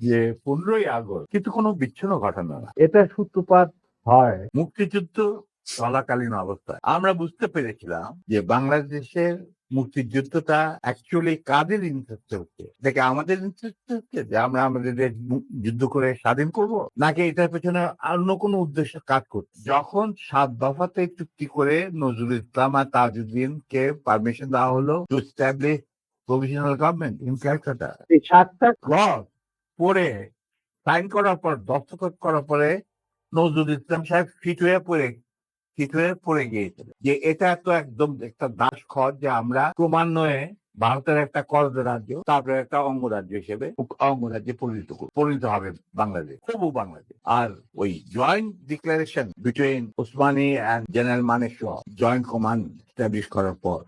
যে পনেরোই আগস্ট কিন্তু কোনো বিচ্ছিন্ন ঘটনা এটা সূত্রপাত হয়। মুক্তিযুদ্ধ চলাকালীন অবস্থায়। আমরা বুঝতে পেরেছিলাম যে বাংলাদেশের মুক্তিযুদ্ধটা অ্যাকচুয়ালি কাদের ইন্টারেস্টে হচ্ছে? দেখে আমাদের ইন্টারেস্টে হচ্ছে যে আমরা আমাদের দেশ যুদ্ধ করে স্বাধীন করব? নাকি এটার পেছনে অন্য কোনো উদ্দেশ্য কাজ করছে? যখন সাত দফাতে চুক্তি করে নজরুল ইসলাম আর তাজউদ্দিনকে পারমিশন দেওয়া হলো to establish provisional government in Calcutta এই সাতটা ক্লজ পরে সাইন করার পর দস্তখত করার পরে নজরুল ইসলাম সাহেব ফিট হয়ে পড়ে, ফিট হয়ে পড়ে গিয়েছিল। যে এটা তো একদম একটা দাস খর যে আমরা ক্রমান্বয়ে ভারতের একটা করদ রাজ্য, তারপরে একটা অঙ্গরাজ্য হিসেবে অঙ্গরাজ্যে পরিণত পরিণত হবে বাংলাদেশ, তবু বাংলাদেশ। আর ওই joint declaration between Osmani and general Maneshwar joint command establish করার পর।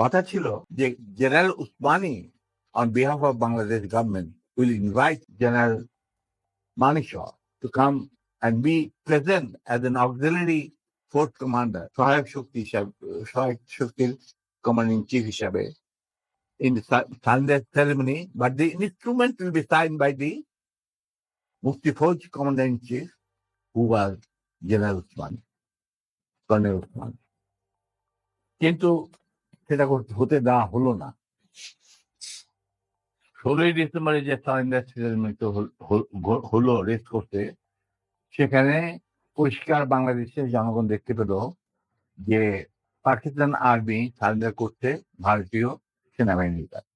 কথা ছিল যে general Osmani on behalf of Bangladesh government will invite General Manishaw to come and be present as an auxiliary force commander, সহায়ক শক্তি হিসাবে chief হিসাবে in the Sunday ceremony, but the instrument will be signed by the Mufti Fauj commander in chief, who was General Usman, Colonel Usman. কিন্তু সেটা হতে দেওয়া হলো না ষোলোই ডিসেম্বরে যে স্টার ইন্ডাস্ট্রিজের মৃত্যু হলো রেস করতে, সেখানে পরিষ্কার বাংলাদেশের জনগণ দেখতে পেল যে পাকিস্তান আর্মি সারেন্ডার করছে ভারতীয় সেনাবাহিনীর কাছে।